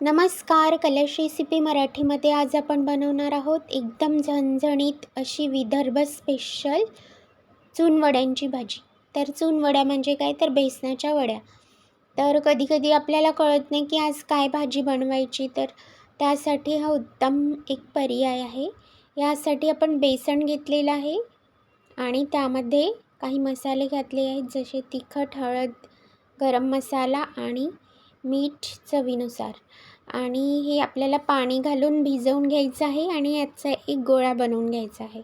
नमस्कार कलश रेसिपी मराठीमध्ये आज आपण बनवणार आहोत एकदम झणझणीत अशी विदर्भ स्पेशल चूनवड्यांची भाजी. तर चूनवड्या म्हणजे काय? तर बेसनाच्या वड्या. तर कधीकधी आपल्याला कळत नाही की आज काय भाजी बनवायची तर त्यासाठी हा उत्तम एक पर्याय आहे. यासाठी आपण बेसन घेतलेलं आहे आणि त्यामध्ये काही मसाले घातले आहेत जसे तिखट हळद गरम मसाला आणि मीठ चवीनुसार आणि हे आपल्याला पाणी घालून भिजवून घ्यायचं आहे आणि याचा एक गोळा बनवून घ्यायचा आहे.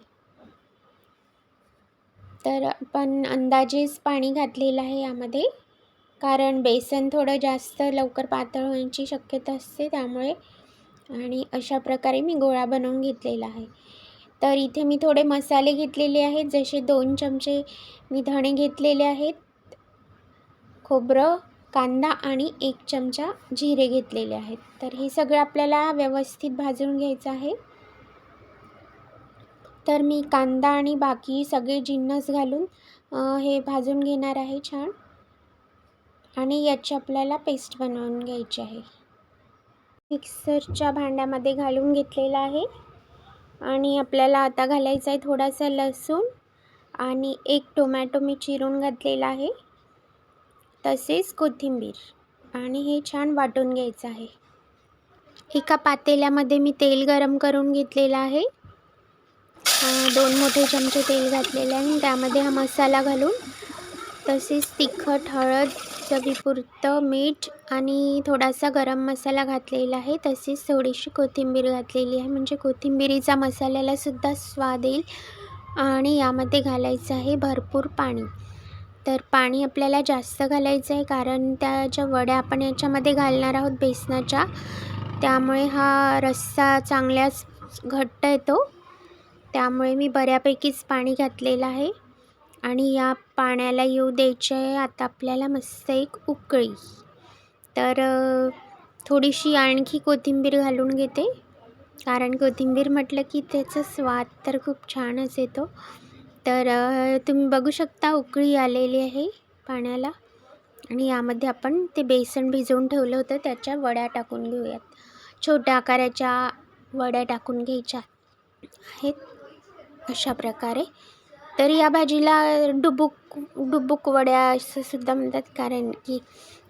तर आपण अंदाजेच पाणी घातलेलं आहे यामध्ये. कारण बेसन थोडं जास्त लवकर पातळ होण्याची शक्यता असते त्यामुळे. आणि अशा प्रकारे मी गोळा बनवून घेतलेला आहे. तर इथे मी थोडे मसाले घेतलेले आहेत. जसे दोन चमचे मी धणे घेतलेले आहेत. खोबरं कांदा आणि एक चमचा जिरे घेतलेले आहेत. तर हे सगळं आपल्याला व्यवस्थित भाजून घ्यायचं आहे. तर मी कांदा आणि बाकी सगळे जिन्नस घालून हे भाजून घेणार आहे छान. आणि याची आपल्याला पेस्ट बनवून घ्यायची आहे. मिक्सरच्या भांड्यामध्ये घालून घेतलेला आहे. आणि आपल्याला आता घालायचा आहे थोडासा लसूण आणि एक टोमॅटो मी चिरून घातलेला आहे. तसेच कोथिंबीर. आणि हे छान वाटून घ्यायचं आहे. एका पातेल्यामध्ये मी तेल गरम करून घेतलेलं आहे. दोन मोठे चमचे तेल घातलेले आहे. आणि त्यामध्ये हा मसाला घालून तसेच तिखट हळद चवीपुरतं मीठ आणि थोडासा गरम मसाला घातलेला आहे. तसेच थोडीशी कोथिंबीर घातलेली आहे. म्हणजे कोथिंबिरीचा मसाल्यालासुद्धा स्वाद येईल आणि यामध्ये घालायचं आहे भरपूर पाणी. तर पाणी आपल्याला जास्त घालायचं आहे कारण त्या ज्या वड्या आपण याच्यामध्ये घालणार आहोत बेसनाच्या. त्यामुळे हा रस्सा चांगल्याच घट्ट येतो. त्यामुळे मी बऱ्यापैकीच पाणी घातलेलं आहे. आणि या पाण्याला येऊ द्यायचे आहे आता आपल्याला मस्त एक उकळी. तर थोडीशी आणखी कोथिंबीर घालून घेते. कारण कोथिंबीर म्हटलं की त्याचा स्वाद तर खूप छानच येतो. तर तुम्ही बघू शकता उकळी आलेली आहे पाण्याला आणि यामध्ये आपण ते बेसन भिजवून ठेवलं होतं त्याच्या वड्या टाकून घेऊयात. छोट्या आकाराच्या वड्या टाकून घ्यायच्या आहेत अशा प्रकारे. तर या भाजीला डुबुक डुबुक वड्या असं सुद्धा म्हणतात कारण की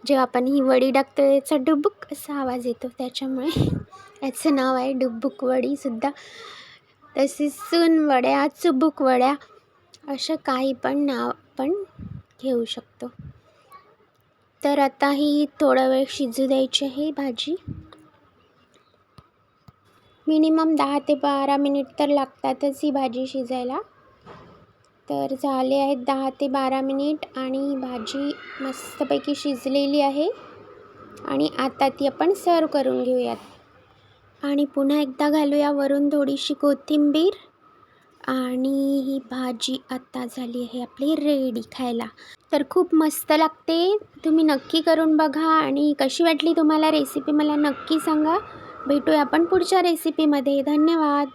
जेव्हा आपण ही वडी टाकतो याचा डुबुक असा आवाज येतो त्याच्यामुळे याचं नाव आहे डुबुक वडीसुद्धा तसेच सून वड्या चुबुक वड्या असं काही पण नाव आपण घेऊ शकतो. तर आता ही थोडा वेळ शिजू द्यायची आहे भाजी. मिनिमम दहा ते बारा मिनिट तर लागतातच ही भाजी शिजायला. तर झाले आहेत दहा ते बारा मिनिट आणि भाजी मस्तपैकी शिजलेली आहे. आणि आता ती आपण सर्व करून घेऊयात. आणि पुन्हा एकदा घालूया वरून थोडीशी कोथिंबीर. आणि ही भाजी आत्ता झाली आहे आपली रेडी खायला. तर खूप मस्त लागते. तुम्ही नक्की करून बघा आणि कशी वाटली तुम्हाला रेसिपी मला नक्की सांगा. भेटूया आपण पुढच्या रेसिपीमध्ये धन्यवाद.